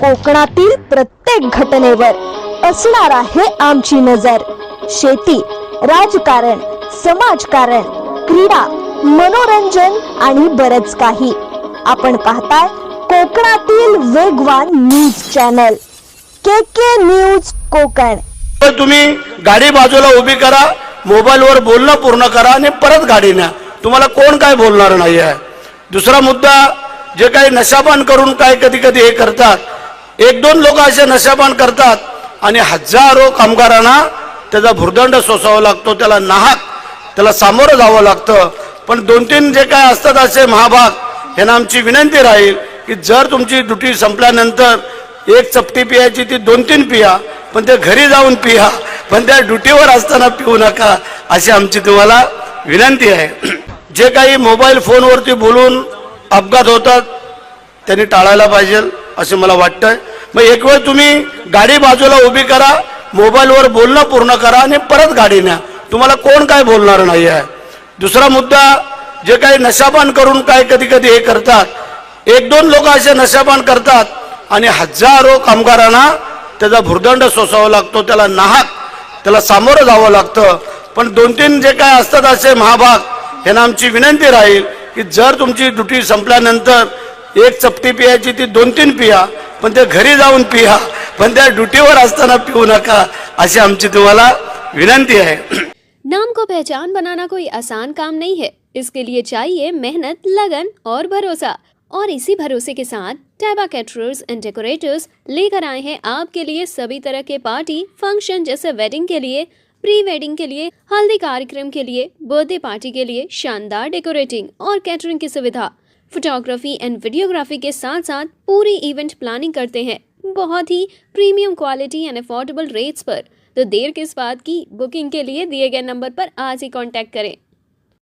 कोकणातील प्रत्येक घटनेवर असणार आहे आमची नजर. शेती राजकारण समाजकारण क्रीडा मनोरंजन आणि बरच काही. आपण पाहताय कोकणातील वेगवान news channel. K K news Konkan. तर तुम्ही गाडी बाजूला उभी करा मोबाईलवर बोलणं पूर्ण करा आणि परत गाडी न्या. तुम्हाला कोण काय बोलणार नाही आहे दुसरा मुद्दा जे काही नशापान करून काय कधी कधी हे करतात एक दोन लोक असे नशाबान करतात आणि हजारो कामगारांना त्याचा भुर्दंड सोसावा लागतो त्याला नाहक त्याला सामोरं जावं लागतं. पण दोन तीन जे काय असतात असे महाभाग यांना आमची विनंती राहील की जर तुमची ड्युटी संपल्यानंतर एक चपटी पियाची ती दोन तीन पिया पण ते घरी जाऊन पिया पण त्या ड्युटीवर असताना पिऊ नका अशी आमची तुम्हाला विनंती आहे. जे काही मोबाईल फोनवरती बोलून अपघात होतात त्यांनी टाळायला पाहिजे. असे मला वाटतंय. मग एक वेळ तुम्ही गाडी बाजूला उभी करा मोबाईलवर बोलणं पूर्ण करा आणि परत गाडी न्या. तुम्हाला कोण काय बोलणार नाही आहे दुसरा मुद्दा जे काही नशापान करून काय कधी कधी हे करतात. एक दोन लोक असे नशापान करतात आणि हजारो कामगारांना त्याचा भुर्दंड सोसावा लागतो त्याला नाहक त्याला सामोरं जावं लागतं. पण दोन तीन जे काय असतात असे महाभाग यांना आमची विनंती राहील की जर तुमची ड्युटी संपल्यानंतर एक चपटी पियाची ती दोन तीन पिया, पण ते घरी जाऊन पिया, पण त्या ड्युटीवर असताना पिऊ नका, अशी आमची तुम्हाला विनंती आहे. नाम को पहचान बनाना कोई आसान काम नहीं है। इसके लिए चाहिए मेहनत, लगन और भरोसा। और इसी भरोसे के साथ टैबा कैटरर्स एंड डेकोरेटर्स लेकर आए हैं आपके लिए सभी तरह के पार्टी फ़ंक्शन जैसे वेडिंग के लिए प्री वेडिंग के लिए, हल्दी कार्यक्रम के लिए बर्थडे पार्टी के लिए शानदार डेकोरेटिंग और कैटरिंग की सुविधा। फोटोग्राफी एंड वीडियोग्राफी के साथ साथ पूरी इवेंट प्लानिंग करते हैं, बहुत ही premium quality and affordable rates पर। तो देर किस बात की? बुकिंग के लिए दिए गए नंबर पर आज ही कॉन्टैक्ट करें।